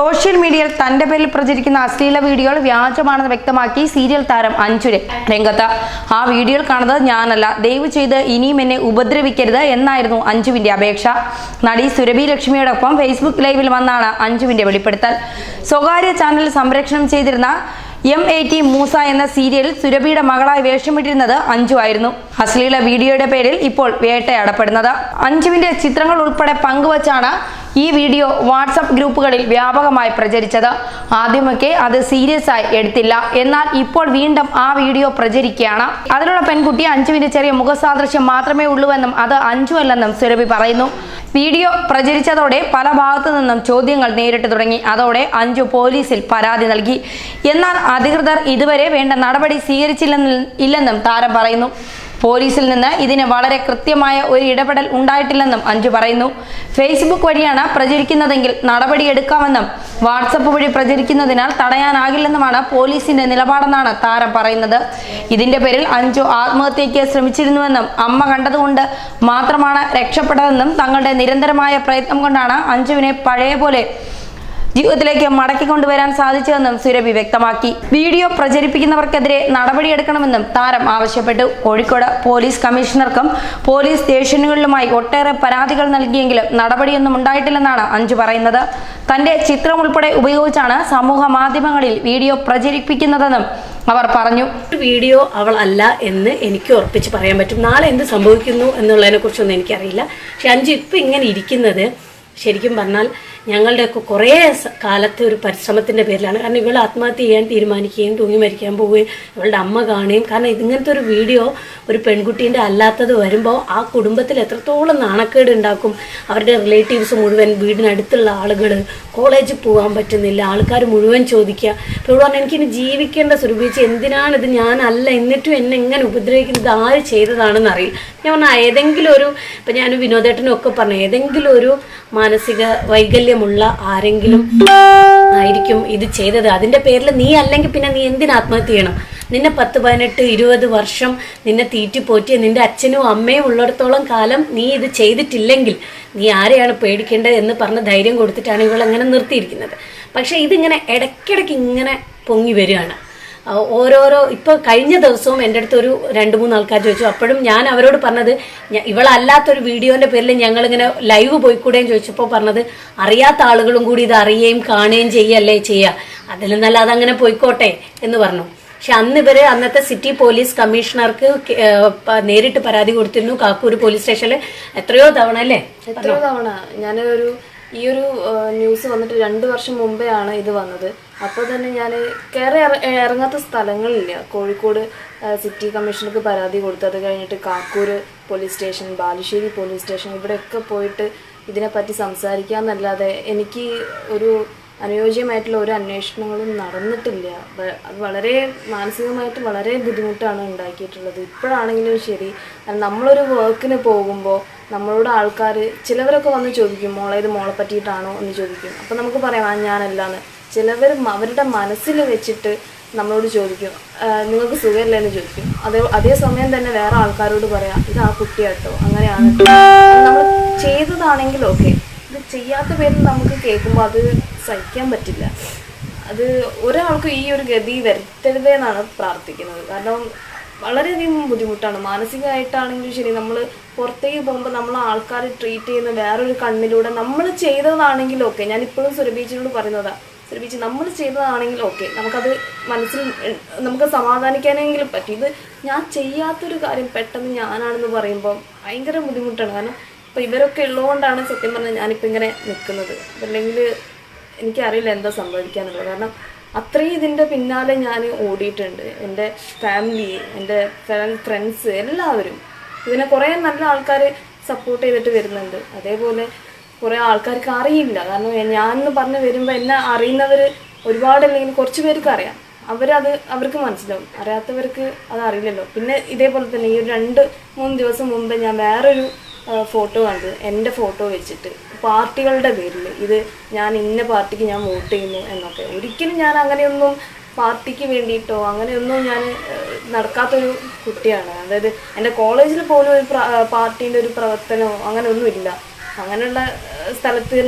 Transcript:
Social മീഡിയയിൽ തന്റെ പേരിൽ പ്രചരിക്കുന്ന അശ്ലീല വീഡിയോകൾ വ്യാജമാണെന്ന് വ്യക്തമാക്കി സീരിയൽ താരം അഞ്ചുര രംഗത്ത് ആ വീഡിയോയിൽ കാണുന്നത് ഞാനല്ല. ദയവ് ചെയ്ത് ഇനിയും എന്നെ ഉപദ്രവിക്കരുത് എന്നായിരുന്നു അഞ്ജുവിന്റെ അപേക്ഷ. നടി സുരഭി ലക്ഷ്മിയോടൊപ്പം ഫേസ്ബുക്ക് ലൈവിൽ വന്നാണ് അഞ്ജുവിന്റെ വെളിപ്പെടുത്തൽ. സ്വകാര്യ ചാനൽ സംരക്ഷണം ചെയ്തിരുന്ന എം എ ടി മൂസ എന്ന സീരിയലിൽ സുരഭിയുടെ മകളായി വേഷമിട്ടിരുന്നത് അഞ്ജു ആയിരുന്നു. അശ്ലീല വീഡിയോയുടെ പേരിൽ ഇപ്പോൾ വേട്ടയാടപ്പെടുന്നത്. അഞ്ജുവിന്റെ ചിത്രങ്ങൾ ഉൾപ്പെടെ പങ്കുവച്ചാണ് ഈ വീഡിയോ വാട്സപ്പ് ഗ്രൂപ്പുകളിൽ വ്യാപകമായി പ്രചരിച്ചത്. ആദ്യമൊക്കെ അത് സീരിയസ് ആയി എടുത്തില്ല. എന്നാൽ ഇപ്പോൾ വീണ്ടും ആ വീഡിയോ പ്രചരിക്കുകയാണ്. അതിലുള്ള പെൺകുട്ടി അഞ്ജുവിന്റെ ചെറിയ മുഖസാദൃശ്യം മാത്രമേ ഉള്ളൂവെന്നും അത് അഞ്ചുവല്ലെന്നും സുരഭി പറയുന്നു. വീഡിയോ പ്രചരിച്ചതോടെ പല ഭാഗത്തു നിന്നും ചോദ്യങ്ങൾ നേരിട്ട് തുടങ്ങി. അതോടെ അഞ്ചു പോലീസിൽ പരാതി നൽകി. എന്നാൽ അധികൃതർ ഇതുവരെ വേണ്ട നടപടി സ്വീകരിച്ചില്ലെന്നും ഇല്ലെന്നും താരം പറയുന്നു. പോലീസിൽ നിന്ന് ഇതിന് വളരെ കൃത്യമായ ഒരു ഇടപെടൽ ഉണ്ടായിട്ടില്ലെന്നും അഞ്ചു പറയുന്നു. ഫേസ്ബുക്ക് വഴിയാണ് പ്രചരിക്കുന്നതെങ്കിൽ നടപടിയെടുക്കാമെന്നും വാട്സപ്പ് വഴി പ്രചരിക്കുന്നതിനാൽ തടയാനാകില്ലെന്നുമാണ് പോലീസിന്റെ നിലപാടെന്നാണ് താരം പറയുന്നത്. ഇതിന്റെ പേരിൽ അഞ്ചു ആത്മഹത്യയ്ക്ക് ശ്രമിച്ചിരുന്നുവെന്നും അമ്മ കണ്ടതുകൊണ്ട് മാത്രമാണ് രക്ഷപ്പെട്ടതെന്നും തങ്ങളുടെ നിരന്തരമായ പ്രയത്നം കൊണ്ടാണ് അഞ്ജുവിനെ പഴയ പോലെ ജീവിതത്തിലേക്ക് മടക്കി കൊണ്ടുവരാൻ സാധിച്ചതെന്നും സുരഭി വ്യക്തമാക്കി. വീഡിയോ പ്രചരിപ്പിക്കുന്നവർക്കെതിരെ നടപടിയെടുക്കണമെന്നും താരം ആവശ്യപ്പെട്ടു. കോഴിക്കോട് പോലീസ് കമ്മീഷണർക്കും പോലീസ് സ്റ്റേഷനുകളിലുമായി ഒട്ടേറെ പരാതികൾ നൽകിയെങ്കിലും നടപടിയൊന്നും ഉണ്ടായിട്ടില്ലെന്നാണ് അഞ്ചു പറയുന്നത്. തന്റെ ചിത്രം ഉൾപ്പെടെ ഉപയോഗിച്ചാണ് സമൂഹ മാധ്യമങ്ങളിൽ വീഡിയോ പ്രചരിപ്പിക്കുന്നതെന്നും അവർ പറഞ്ഞു. വീഡിയോ അവൾ അല്ല എന്ന് എനിക്ക് ഉറപ്പിച്ച് പറയാൻ പറ്റും. നാളെ എന്ത് സംഭവിക്കുന്നു എന്നുള്ളതിനെ കുറിച്ചൊന്നും എനിക്കറിയില്ല. പക്ഷെ അഞ്ചു ഇപ്പം ഇങ്ങനെ ഇരിക്കുന്നത് ശരിക്കും പറഞ്ഞാൽ ഞങ്ങളുടെയൊക്കെ കുറേ കാലത്തെ ഒരു പരിശ്രമത്തിന്റെ പേരിലാണ്. കാരണം ഇവൾ ആത്മഹത്യ ചെയ്യാൻ തീരുമാനിക്കുകയും തൂങ്ങി മരിക്കാൻ പോവുകയും ഇവളുടെ അമ്മ കാണുകയും കാരണം ഇങ്ങനത്തെ ഒരു വീഡിയോ ഒരു പെൺകുട്ടീന്റെ അല്ലാത്തത് വരുമ്പോൾ ആ കുടുംബത്തിൽ എത്രത്തോളം നാണക്കേട് ഉണ്ടാക്കും. അവരുടെ റിലേറ്റീവ്സ് മുഴുവൻ വീടിനടുത്തുള്ള ആളുകൾ കോളേജിൽ പോകാൻ പറ്റുന്നില്ല ആൾക്കാർ മുഴുവൻ ചോദിക്കുക. അപ്പോൾ ഇവിടെ പറഞ്ഞാൽ എനിക്കിനി ജീവിക്കേണ്ട സ്വരൂപിച്ച് എന്തിനാണ് ഇത് ഞാനല്ല എന്നിട്ടും എന്നെ എങ്ങനെ ഉപദ്രവിക്കുന്നത്? ആര് ചെയ്തതാണെന്ന് അറിയില്ല. ഞാൻ പറഞ്ഞാൽ ഏതെങ്കിലും ഒരു ഇപ്പം ഞാൻ വിനോദേട്ടനും ഒക്കെ പറഞ്ഞു ഏതെങ്കിലും ഒരു മാനസിക വൈകല്യമുള്ള ആരെങ്കിലും ആയിരിക്കും ഇത് ചെയ്തത്. അതിന്റെ പേരിൽ നീ അല്ലെങ്കിൽ പിന്നെ നീ എന്തിനാ ആത്മഹത്യ ചെയ്യണം? നിന്നെ പത്ത് പതിനെട്ട് ഇരുപത് വർഷം നിന്നെ തീറ്റി പോറ്റി നിന്റെ അച്ഛനും അമ്മയും ഉള്ളിടത്തോളം കാലം നീ ഇത് ചെയ്തിട്ടില്ലെങ്കിൽ നീ ആരെയാണ് പേടിക്കേണ്ടത് എന്ന് പറഞ്ഞ് ധൈര്യം കൊടുത്തിട്ടാണ് ഇവൾ അങ്ങനെ നിർത്തിയിരിക്കുന്നത്? പക്ഷേ ഇതിങ്ങനെ ഇടയ്ക്കിടയ്ക്ക് ഇങ്ങനെ പൊങ്ങി വരികയാണ്. ഓരോരോ ഇപ്പോൾ കഴിഞ്ഞ ദിവസവും എന്റെ അടുത്ത് ഒരു രണ്ട് മൂന്ന് ആൾക്കാർ ചോദിച്ചു. അപ്പോഴും ഞാൻ അവരോട് പറഞ്ഞത് ഇവളല്ലാത്തൊരു വീഡിയോന്റെ പേരിൽ ഞങ്ങളിങ്ങനെ ലൈവ് പോയിക്കൂടെയും ചോദിച്ചപ്പോൾ പറഞ്ഞത് അറിയാത്ത ആളുകളും കൂടി ഇത് അറിയുകയും കാണുകയും ചെയ്യല്ലേ ചെയ്യുക അതിൽ നല്ല അതങ്ങനെ പോയിക്കോട്ടെ? എന്ന് പറഞ്ഞു. പക്ഷെ അന്ന് ഇവർ അന്നത്തെ സിറ്റി പോലീസ് കമ്മീഷണർക്ക് നേരിട്ട് പരാതി കൊടുത്തിരുന്നു കാക്കൂർ പോലീസ് സ്റ്റേഷനിൽ എത്രയോ തവണ അല്ലേ? എത്രയോ തവണ. ഞാനൊരു ഈ ഒരു ന്യൂസ് വന്നിട്ട് രണ്ടു വർഷം മുമ്പേ ആണ് ഇത് വന്നത്. അപ്പോൾ തന്നെ ഞാൻ കയറി ഇറങ്ങാത്ത സ്ഥലങ്ങളില്ല. കോഴിക്കോട് സിറ്റി കമ്മീഷണർക്ക് പരാതി കൊടുത്തു അത് കഴിഞ്ഞിട്ട് Kakkur police station Balussery police station ഇവിടെയൊക്കെ പോയിട്ട് ഇതിനെപ്പറ്റി സംസാരിക്കാമെന്നല്ലാതെ എനിക്ക് ഒരു അനുയോജ്യമായിട്ടുള്ള ഒരു അന്വേഷണങ്ങളും നടന്നിട്ടില്ല. അത് വളരെ മാനസികമായിട്ട് വളരെ ബുദ്ധിമുട്ടാണ് ഉണ്ടാക്കിയിട്ടുള്ളത്. ഇപ്പോഴാണെങ്കിലും ശരി നമ്മളൊരു വർക്കിന് പോകുമ്പോൾ നമ്മളോട് ആൾക്കാർ ചിലവരൊക്കെ വന്ന് ചോദിക്കും മോളെ ഇത് മോളെ പറ്റിയിട്ടാണോ എന്ന് ചോദിക്കും. അപ്പോൾ നമുക്ക് പറയാം ഞാനല്ലാന്ന്. ചിലവർ അവരുടെ മനസ്സിൽ വെച്ചിട്ട് നമ്മളോട് ചോദിക്കും നിങ്ങൾക്ക് സുഖമില്ല എന്ന് ചോദിക്കും. അതേ അതേസമയം തന്നെ വേറെ ആൾക്കാരോട് പറയാം ഇത് ആ കുട്ടിയാട്ടോ അങ്ങനെയാണ് ട്ടോ." നമ്മൾ ചെയ്തതാണെങ്കിൽ ഓക്കെ. ഇത് ചെയ്യാത്ത പേരിൽ നമുക്ക് കേൾക്കുമ്പോൾ അത് സഹിക്കാൻ പറ്റില്ല. അത് ഒരാൾക്ക് ഈ ഒരു ഗതി വരുത്തരുതേ എന്നാണ് പ്രാർത്ഥിക്കുന്നത്. കാരണം വളരെയധികം ബുദ്ധിമുട്ടാണ്. മാനസികമായിട്ടാണെങ്കിലും ശരി നമ്മൾ പുറത്തേക്ക് പോകുമ്പോൾ നമ്മൾ ആൾക്കാർ ട്രീറ്റ് ചെയ്യുന്ന വേറൊരു കണ്ണിലൂടെ നമ്മൾ ചെയ്തതാണെങ്കിലും ഓക്കെ. ഞാൻ ഇപ്പോഴും സുരഭീച്ചിനോട് പറയുന്നതാ സുരഭീച്ചി നമ്മൾ ചെയ്തതാണെങ്കിൽ ഓക്കെ നമുക്കത് മനസ്സിൽ നമുക്ക് സമാധാനിക്കാനെങ്കിലും പറ്റും. ഇത് ഞാൻ ചെയ്യാത്തൊരു കാര്യം പെട്ടെന്ന് ഞാനാണെന്ന് പറയുമ്പോൾ ഭയങ്കര ബുദ്ധിമുട്ടാണ്. കാരണം ഇപ്പം ഇവരൊക്കെ ഉള്ളതുകൊണ്ടാണ് സത്യം പറഞ്ഞാൽ ഞാനിപ്പോൾ ഇങ്ങനെ നിൽക്കുന്നത്. അതല്ലെങ്കിൽ എനിക്കറിയില്ല എന്താ സംഭവിക്കാന്നുള്ളത്. കാരണം അത്രയും ഇതിന്റെ പിന്നാലെ ഞാൻ ഓടിയിട്ടുണ്ട്. എന്റെ ഫാമിലി എന്റെ ഫ്രണ്ട്സ് എല്ലാവരും. ഇതിനെ കുറേ നല്ല ആൾക്കാർ സപ്പോർട്ട് ചെയ്തിട്ട് വരുന്നുണ്ട്. അതേപോലെ കുറേ ആൾക്കാർക്ക് അറിയില്ല. കാരണം ഞാൻ എന്ന് പറഞ്ഞ് വരുമ്പോൾ എന്നെ അറിയുന്നവർ ഒരുപാടല്ലെങ്കിൽ കുറച്ച് പേർക്ക് അറിയാം. അവരത് അവർക്ക് മനസ്സിലാവും. അറിയാത്തവർക്ക് അത് അറിയില്ലല്ലോ. പിന്നെ ഇതേപോലെ തന്നെ ഈ ഒരു രണ്ട് മൂന്ന് ദിവസം മുമ്പ് ഞാൻ വേറൊരു ഫോട്ടോ കണ്ടത് എന്റെ ഫോട്ടോ വെച്ചിട്ട്. പാർട്ടികളുടെ പേരിൽ. ഇത് ഞാൻ ഇന്ന പാർട്ടിക്ക് ഞാൻ വോട്ട് ചെയ്യുന്നു എന്നൊക്കെ. ഒരിക്കലും ഞാൻ അങ്ങനെയൊന്നും പാർട്ടിക്ക് വേണ്ടിയിട്ടോ അങ്ങനെയൊന്നും ഞാൻ നടക്കാത്തൊരു കുട്ടിയാണ്. അതായത് എന്റെ കോളേജിൽ പോലും ഒരു പാർട്ടീന്റെ ഒരു പ്രവർത്തനമോ അങ്ങനെയൊന്നുമില്ല അങ്ങനെയുള്ള സ്ഥലത്ത്